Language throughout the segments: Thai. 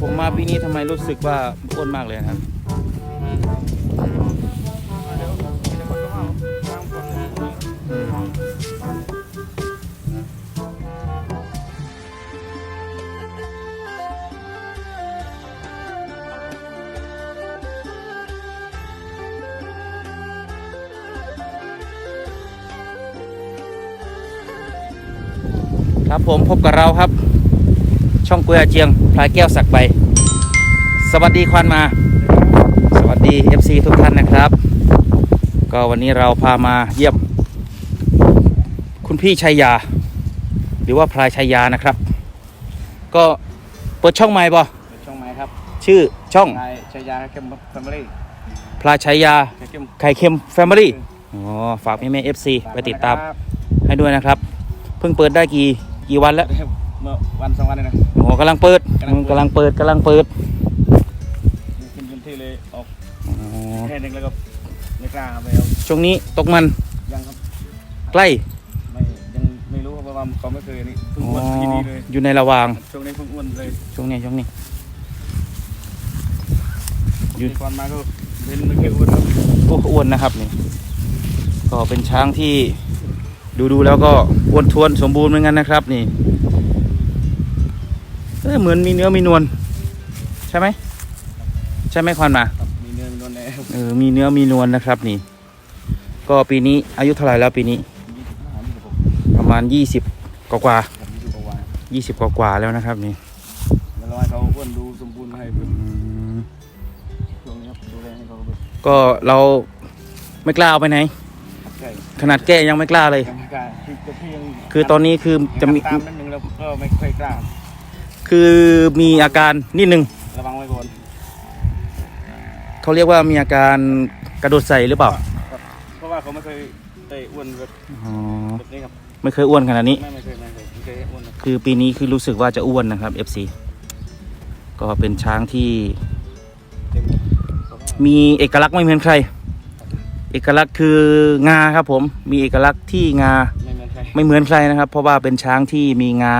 ผมมาปีนี้ทำไมรู้สึกว่าอ้วนมากเลยครับ ครับผมพบกับเราครับ ช่องกุยอาเจียงพลายแก้วสักใบ สวัสดีควันมา สวัสดี FC ทุกท่านนะครับ ก็วันนี้เราพามาเยี่ยม คุณพี่ชัยยา หรือว่าพลายชัยยานะครับ ก็เปิดช่องใหม่บ่ช่องไม้ครับชื่อช่องนายชายาเข้มแฟมิลี่พลายชัยยาเข้มไข่เค็มแฟมิลี่อ๋อฝากแม่แม่เอฟซีไปติดตามให้ด้วยนะครับ เพิ่งเปิดได้กี่กี่วันแล้ว เมื่อวันสองวันเลยนะ โอ้กำลังเปิดกำลังเปิดกำลังเปิดกินเต็มที่เลยออกอ๋อแค่นึงแล้วก็ไม่กล้าเอาไปเอาช่วงนี้ตกมันยังครับใกล้ไม่ยังไม่รู้ครับเพราะว่าเขาไม่เคยนี่เพิ่งอ๋ออ้วนที่นี่เลยอยู่ในระหว่าง ช่วงนี้เพิ่งอ้วนเลยช่วงนี้ช่วงนี้ อยู่มีความมาก็เป็นไม่เคยอ้วนครับโอ้อ้วนนะครับนี่ก็เป็นช้างที่ดูดูๆแล้วก็อ้วนท้วนสมบูรณ์เหมือนกันนะครับ นี่ เอ้ยเหมือนมีเนื้อมีนวลใช่ไหมใช่ไหมควันมาครับมีเนื้อมีนวลแน่ครับเออมีเนื้อมีนวลนะครับนี่ ก็ปีนี้อายุเท่าไหร่แล้วปีนี้ยี่สิบห้ายี่สิบหกประมาณยี่สิบกว่าครับยี่สิบกว่าวันยี่สิบกว่าๆแล้วนะครับนี่แล้วเราให้เขาอ้วนดูสมบูรณ์ให้เพิ่มอืมช่วงนี้ครับดูแลให้เขาแบบก็เราไม่กล้าเอาไปไหนใช่ขนาดแก้ยังไม่กล้าเลยยังไม่กล้าคือแต่พี่ยังคือตอนนี้คือจะมีตามนิดนึงแล้วก็ไม่ค่อยกล้า คือมีอาการนิดนึงระวังไว้ก่อนเขาเรียกว่ามีอาการกระโดดใส่หรือเปล่าครับเพราะว่าเขาไม่เคยเตะอ้วนแบบอ๋อ แบบนี้ครับไม่เคยอ้วนขนาดนี้ ไม่ไม่เคยไม่เคยไม่เคยอ้วนครับคือปีนี้คือรู้สึกว่าจะอ้วนนะครับ FC ก็เป็นช้างที่เต็มเพราะว่ามีเอกลักษณ์ไม่เหมือนใคร เอกลักษณ์คืองาครับผม มีเอกลักษณ์ที่งา ไม่เหมือนใครไม่เหมือนใครนะครับ เพราะว่าเป็นช้างที่มีงา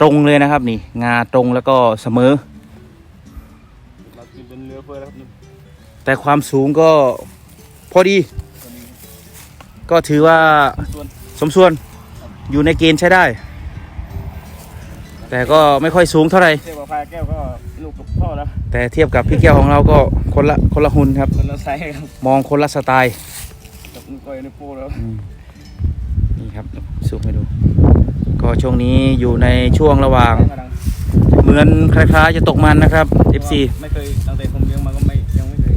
ตรงเลยนะครับ นี่ งาตรงแล้วก็เสมอ เรากินเป็นเรือเฟือแล้วครับนี่แต่ความสูงก็พอดี ตัวนี้ก็ถือว่าส่วนสมส่วนอยู่ในเกณฑ์ใช้ได้ แต่ก็ไม่ค่อยสูงเท่าไหร่ เทียบกับพายแก้วก็ลูกกับพ่อแล้วแต่เทียบกับพี่แก้วของเราก็คนละคนละหุ่นครับ คนละไซส์ครับมองคนละสไตล์ กับนิ้วก้อยนิ้วโป้แล้วอืมนี่ครับสูงให้ดู ก็ช่วงนี้อยู่ในช่วงระหว่างมาดังเหมือนคล้ายๆจะตกมันนะครับ FC ไม่เคยตั้งแต่ผมเลี้ยงมาก็ไม่ยังไม่เคย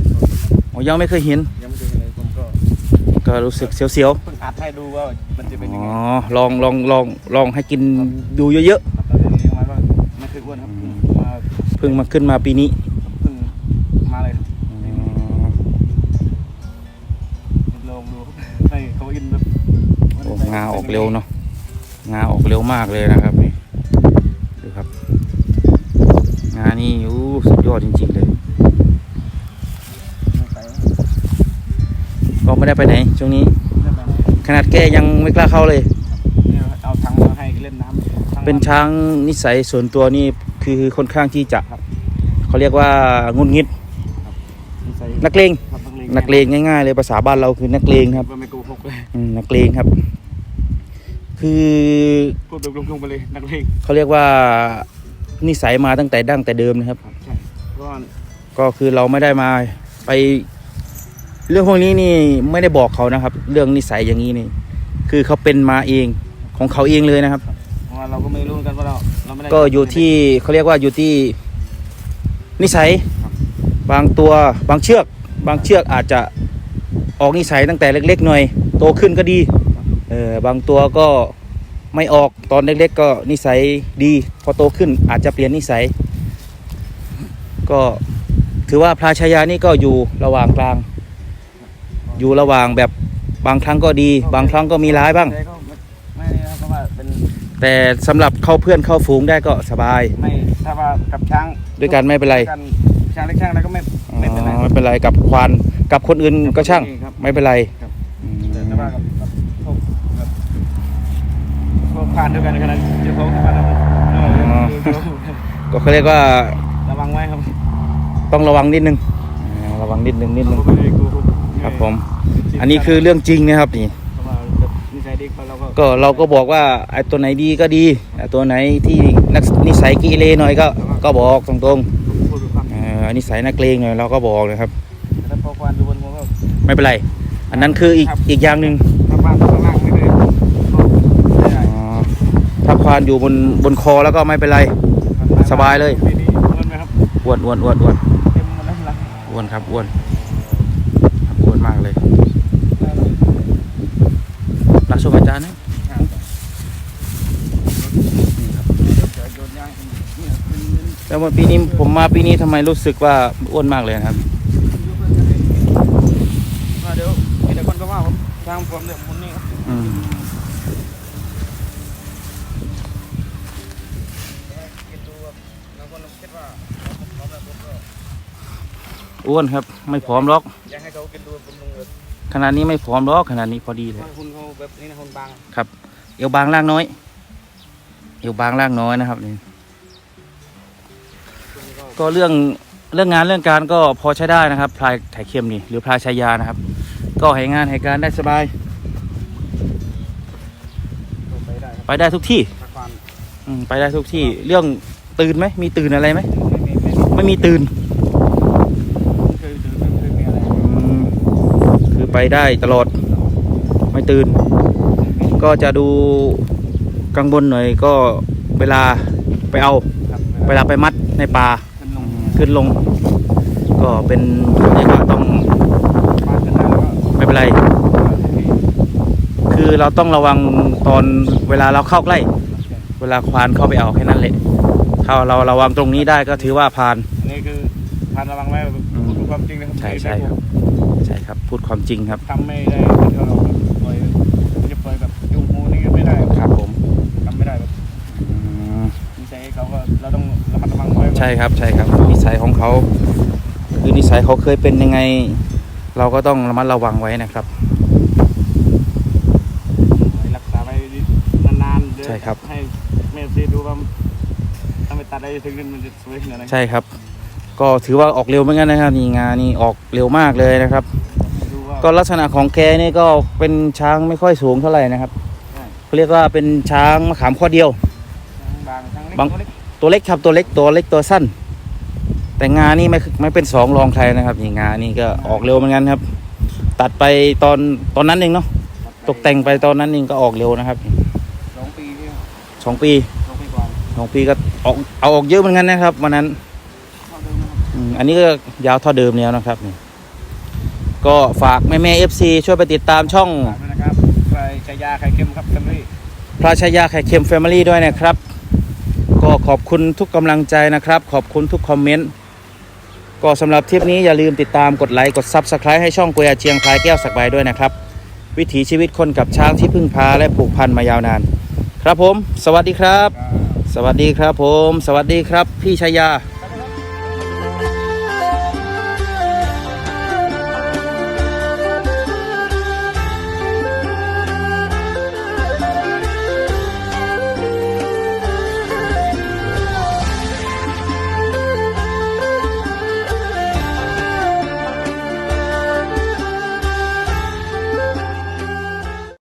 อ๋อยังไม่เคยเห็น ยังไม่เคยเห็นเลยผมก็ก็รู้สึกเสียวเพิ่งอัดให้ดูว่ามันจะๆเป็นยังอ๋ไงอลองลองลองลองให้กินดูเยอะครับตั้งแต่เลี้ยงมาก็ไม่เคยอ้วนครับมาๆ เพิ่งมาขึ้นมาปีนี้ เพิ่งมาเลยอ๋อลองดูให้เขาอินแบบโอ้งาออกเร็วเนาะ งาออกเร็วมากเลยนะครับนี่ดูครับ งานี่อู้สุดยอดจริง ๆ เลย ก็ไม่ได้ไปไหนช่วงนี้ ขนาดแก้ยังไม่กล้าเข้าเลย เอาถังมาให้เล่นน้ำทั้งเป็นช้างนิสัยส่วนตัวนี่คือค่อนข้างที่จะเขาเรียกว่างุนงิดนิสัยนักเลงครับนักเลงง่ายๆเลยภาษาบ้านเราคือนักเลงครับก็ไม่โกหกเลยอืมนักเลงครับ คือพูดแบบลงๆไปเลยนักเลงเขาเรียกว่านิสัยมาตั้งแต่ดั้งแต่เดิมนะครับ ครับใช่เพราะว่าก็คือเราไม่ได้มาไป เรื่องพวกนี้นี่ไม่ได้บอกเขานะครับ เรื่องนิสัยอย่างนี้นี่ คือเขาเป็นมาเองของเขาเองเลยนะครับ เพราะว่าเราก็ไม่รู้เหมือนกันว่าเราเราไม่ได้ก็อยู่ที่เขาเรียกว่าอยู่ที่นิสัยครับบางตัวบางเชือก บางเชือกอาจจะออกนิสัยตั้งแต่เล็ก ๆ หน่อย โตขึ้นก็ดี เออบางตัวก็ไม่ออกตอนเล็กๆก็นิสัยดี พอโตขึ้นอาจจะเปลี่ยนนิสัย ก็ถือว่าพระชายานี่ก็อยู่ระหว่างกลาง อยู่ระหว่างแบบบางครั้งก็ดี บางครั้งก็มีร้ายบ้างแต่ก็ไม่ไม่นี่นะเพราะว่าเป็นแต่สำหรับเข้าเพื่อนเข้าฝูงได้ก็สบาย ไม่ถ้าว่ากับช้างด้วยกันไม่เป็นไรด้วยกันช้างเล็กช้างอะไรก็ไม่ไม่เป็นไรอ๋อไม่เป็นไรกับควานกับคนอื่นก็ช่างครับไม่เป็นไร ผ่านด้วยกันขนาดเจ้าของผ่านแล้วเออเออก็เขาเรียกว่าระวังไว้ครับ ต้องระวังนิดนึงอ่าระวังนิดนึงนิดนึงเราก็ไม่ได้โกหกครับผม อันนี้คือเรื่องจริงนะครับนี่เพราะว่าแบบนิสัยดีเขาเราก็ก็เราก็บอกว่าไอ้ตัวไหนดีก็ดีไอ้ตัวไหนที่นักนิสัยกีเลหน่อยก็ก็บอกตรงพูดด้วยความๆเอ่อนิสัยนักเลงหน่อยเราก็บอกนะครับแต่พอควานอยู่บนหัวก็ไม่เป็นไร อันนั้นคืออีกอีกอย่างหนึ่ง ถ้าบ้านข้างล่างไม่ได้ไม่ได้ อ๋อถ้าควานอยู่บนบนคอแล้วก็ไม่เป็นไร สบายเลย ปีนี้เงินไหมครับอ้วนอ้วนอ้วนอ้วนเต็มหมดแล้วละอ้วนครับอ้วนครับอ้วนมากเลยรักชมอาจารย์นะนี่ครับโยนยางเนี่ยเป็นเงินแล้ววันปีนี้ผมมาปีนี้ทำไมรู้สึกว่าอ้วนมากเลยนะครับว่าเดี๋ยวมีแต่คนก็ว่าผมทางผมเนี่ยมุนนี่ครับอืม คิดดูว่าบางคนคิดว่าผมพร้อมแล้วผมก็ อ้วนครับ ไม่ผอมหรอกอยากให้เขากินดูบำรุงเลยขนาดนี้ไม่ผอมหรอกขนาดนี้พอดีเลยว่าคุณเขาแบบนี้นะคนบางครับ เอวบางล่างน้อย เอวบางล่างน้อยนะครับนี่คุณก็ก็เรื่องเรื่องงานเรื่องการก็พอใช้ได้นะครับพลายไถ่เค็มนี่หรือพลายชายานะครับ ก็ให้งานให้การได้สบาย ไปได้ครับไปได้ทุกที่ตะควานอืมไปได้ทุกที่ เรื่องตื่นไหมมีตื่นอะไรไหมไม่มีไม่มีไม่มีตื่น เคยดื่มไม่เคยมีอะไร อืมคือ ไปได้ตลอดไม่ตื่น ก็จะดูกังวลหน่อยก็เวลาไปเอาครับเวลาไปมัดในป่าขึ้นลงขึ้นลงก็เป็นเรียกว่าต้องบ้านขึ้นได้แล้วก็ไม่เป็นไร คือเราต้องระวังตอนเวลาเราเข้าใกล้ เวลาควานเข้าไปเอาแค่นั้นแหละถ้าเราระวังตรงนี้ได้ก็ถือว่าผ่านอันนี้คือพานระวังไว้พูดความจริงนะครับใช่ใช่ครับใช่ ครับ พูดความจริงครับทำไม่ได้ที่เราแบบปล่อยจะปล่อยแบบยุ่งหูนี่ก็ไม่ได้ครับผมทำไม่ได้แบบอืมนิสัยเขาก็เราต้องระมัดระวังไว้ใช่ครับใช่ครับนิสัยของเขาคือนิสัยเขาเคยเป็นยังไง เราก็ต้องระมัดระวังไว้นะครับรักษาไว้นานๆเดี๋ยวใช่ครับให้เมสซีดูว่าถ้าไม่ตัดได้ถึงมันจะสวยขนาดไหนใช่ครับ ก็ถือว่าออกเร็วเหมือนกันนะครับนี่งานนี่ออกเร็วมากเลยนะครับดูว่า ก็ลักษณะของแกนี่ก็เป็นช้างไม่ค่อยสูงเท่าไหร่นะครับใช่ เขาเรียกว่าเป็นช้างมะขามข้อเดียวทั้งบางทั้งเล็กบาง ตัวเล็กตัวเล็กครับตัวเล็กตัวเล็กตัวสั้น แต่งานนี่ไม่ไม่เป็นสองรองใครนะครับนี่งานนี่ก็ออกเร็วเหมือนกันครับ ตัดไปตอนตอนนั้นเองเนาะตกแต่งไปตอนนั้นเองก็ออกเร็วนะครับสองปีนี่สองปีสองปีกว่าสองปีก็ออกเอาออกเยอะเหมือนกันนะครับวันนั้น เท่าเดิมนะครับอืมอันนี้ก็ยาวเท่าเดิมแล้วนะครับนี่ ก็ฝากแม่แม่เอฟซีช่วยไปติดตามช่องฝากด้วยนะครับใครชายาไข่เค็มครับแฟมิลี่พระชายาไข่เค็มแฟมิลี่ด้วยนะครับ ก็ขอบคุณทุกกำลังใจนะครับ ขอบคุณทุกคอมเมนต์ ก็สำหรับทริปนี้อย่าลืมติดตามกดไลค์กด Subscribe ให้ช่องกุยอาเชียงพลายแก้วสักใบด้วยนะครับ วิถีชีวิตคนกับช้างที่พึ่งพาและผูกพันมายาวนาน ครับผม สวัสดีครับ สวัสดีครับผม สวัสดีครับ พี่ชายาค